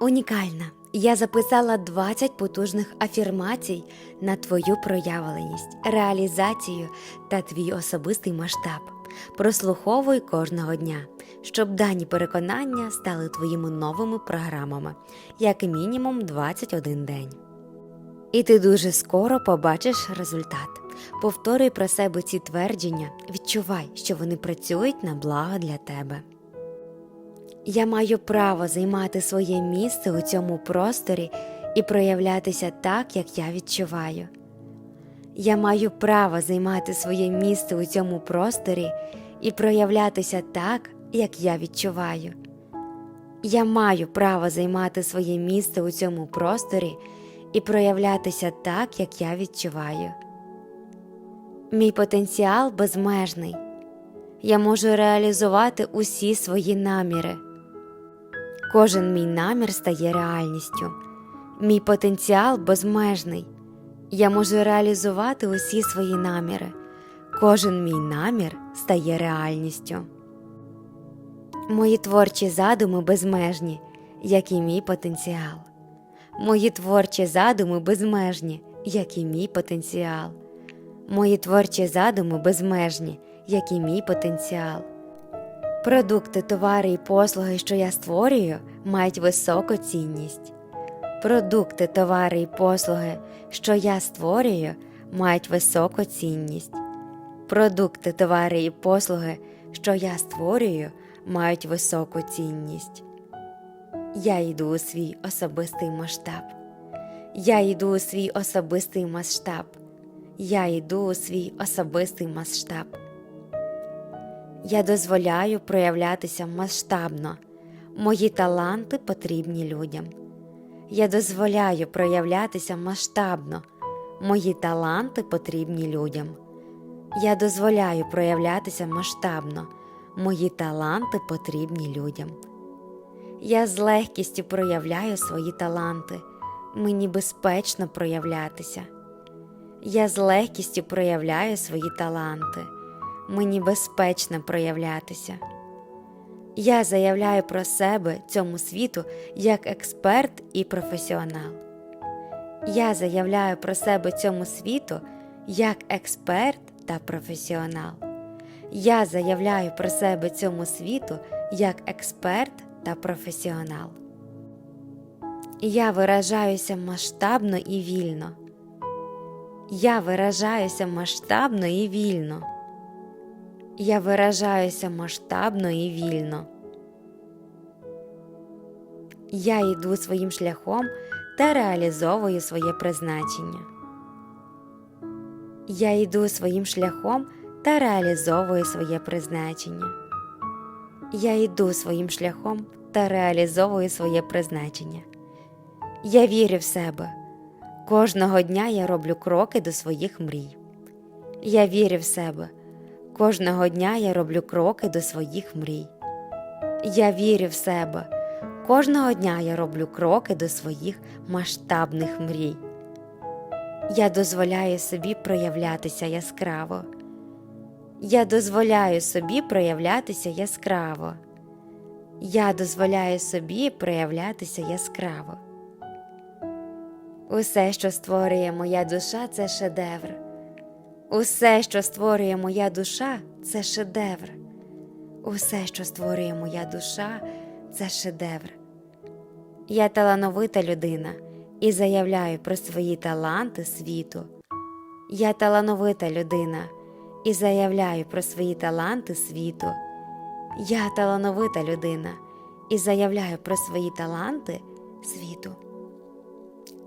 Унікальна. Я записала 20 потужних афірмацій на твою проявленість, реалізацію та твій особистий масштаб. Прослуховуй кожного дня, щоб дані переконання стали твоїми новими програмами, як мінімум 21 день. І ти дуже скоро побачиш результат. Повторюй про себе ці твердження, відчувай, що вони працюють на благо для тебе. Я маю право займати своє місце у цьому просторі і проявлятися так, як я відчуваю. Я маю право займати своє місце у цьому просторі і проявлятися так, як я відчуваю. Я маю право займати своє місце у цьому просторі і проявлятися так, як я відчуваю. Мій потенціал безмежний. Я можу реалізувати усі свої наміри. Кожен мій намір стає реальністю. Мій потенціал безмежний. Я можу реалізувати усі свої наміри. Кожен мій намір стає реальністю. Мої творчі задуми безмежні, як і мій потенціал. Мої творчі задуми безмежні, як і мій потенціал. Мої творчі задуми безмежні, як і мій потенціал. Продукти, товари і послуги, що я створюю, мають високу цінність. Продукти, товари і послуги, що я створюю, мають високу цінність. Продукти, товари і послуги, що я створюю, мають високу цінність. Я йду у свій особистий масштаб. Я йду у свій особистий масштаб. Я йду у свій особистий масштаб. Я дозволяю проявлятися масштабно. Мої таланти потрібні людям. Я дозволяю проявлятися масштабно. Мої таланти потрібні людям. Я дозволяю проявлятися масштабно. Мої таланти потрібні людям. Я з легкістю проявляю свої таланти. Мені безпечно проявлятися. Я з легкістю проявляю свої таланти. Мені безпечно проявлятися. Я заявляю про себе цьому світу як експерт і професіонал. Я заявляю про себе цьому світу як експерт та професіонал. Я заявляю про себе цьому світу як експерт та професіонал. Я виражаюся масштабно і вільно. Я виражаюся масштабно і вільно. Я виражаюся масштабно і вільно. Я йду своїм шляхом та реалізовую своє призначення. Я йду своїм шляхом та реалізовую своє призначення. Я йду своїм шляхом та реалізовую своє призначення. Я вірю в себе. Кожного дня я роблю кроки до своїх мрій. Я вірю в себе. Кожного дня я роблю кроки до своїх мрій. Я вірю в себе. Кожного дня я роблю кроки до своїх масштабних мрій. Я дозволяю собі проявлятися яскраво. Я дозволяю собі проявлятися яскраво. Я дозволяю собі проявлятися яскраво. Усе, що створює моя душа, це шедевр. Усе, що створює моя душа, це шедевр. Усе, що створює моя душа, це шедевр. Я талановита людина і заявляю про свої таланти світу. Я талановита людина і заявляю про свої таланти світу. Я талановита людина і заявляю про свої таланти світу.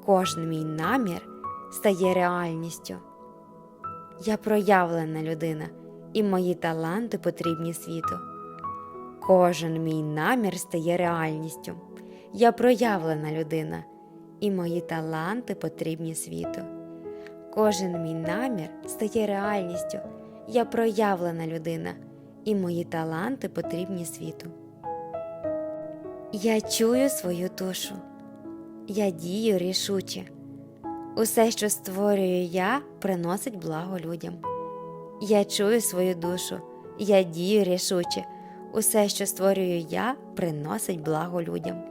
Кожен мій намір стає реальністю. Я проявлена людина, і мої таланти потрібні світу. Кожен мій намір стає реальністю. Я проявлена людина, і мої таланти потрібні світу. Кожен мій намір стає реальністю. Я проявлена людина, і мої таланти потрібні світу. Я чую свою душу. Я дію рішуче. Усе, що створюю я, приносить благо людям. Я чую свою душу, я дію рішуче. Усе, що створюю я, приносить благо людям.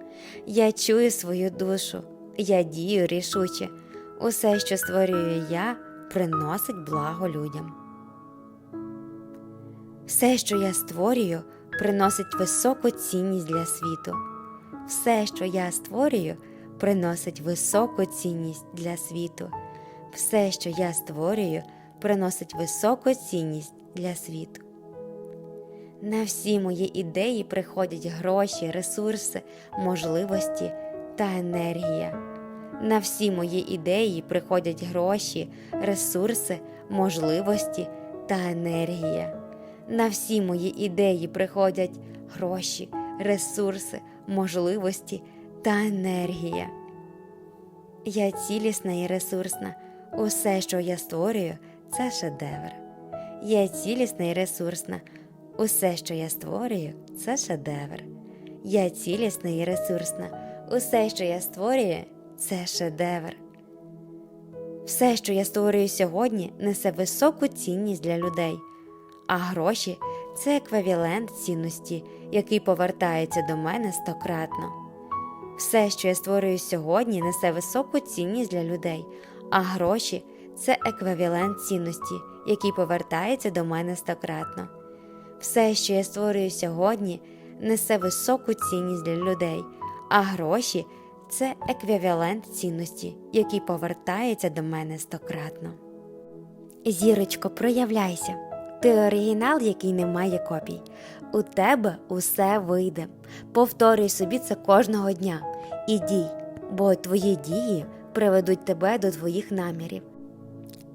Я чую свою душу, я дію рішуче. Усе, що створюю я, приносить благо людям. Все, що я створюю, приносить високу цінність для світу. Все, що я створюю, приносить високу цінність для світу. Все, що я створюю, приносить високу цінність для світу. На всі мої ідеї приходять гроші, ресурси, можливості та енергія. На всі мої ідеї приходять гроші, ресурси, можливості та енергія. На всі мої ідеї приходять гроші, ресурси, можливості та енергія. Я цілісна і ресурсна. Усе, що я створюю, це шедевр. Я цілісна і ресурсна. Усе, що я створюю, це шедевр. Я цілісна і ресурсна. Усе, що я створюю, це шедевр. Все, що я створюю сьогодні, несе високу цінність для людей, а гроші це еквівалент цінності, який повертається до мене стократно. Все, що я створюю сьогодні, несе високу цінність для людей, а гроші це еквівалент цінності, який повертається до мене стократно. Все, що я створюю сьогодні, несе високу цінність для людей, а гроші це еквівалент цінності, який повертається до мене стократно. Зірочко, проявляйся. Ти оригінал, який не має копій. У тебе усе вийде. Повторюй собі це кожного дня і дій, бо твої дії приведуть тебе до твоїх намірів.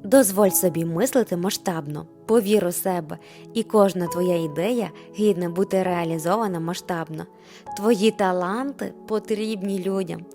Дозволь собі мислити масштабно, повір у себе, і кожна твоя ідея гідна бути реалізована масштабно. Твої таланти потрібні людям.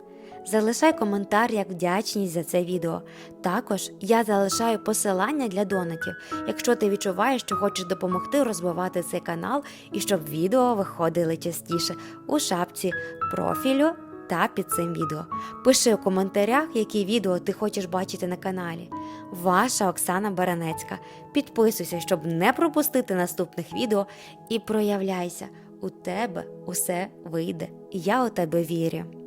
Залишай коментар як вдячність за це відео. Також я залишаю посилання для донатів, якщо ти відчуваєш, що хочеш допомогти розвивати цей канал і щоб відео виходили частіше у шапці профілю та під цим відео. Пиши у коментарях, які відео ти хочеш бачити на каналі. Ваша Оксана Баранецька. Підписуйся, щоб не пропустити наступних відео і проявляйся. У тебе усе вийде. Я у тебе вірю.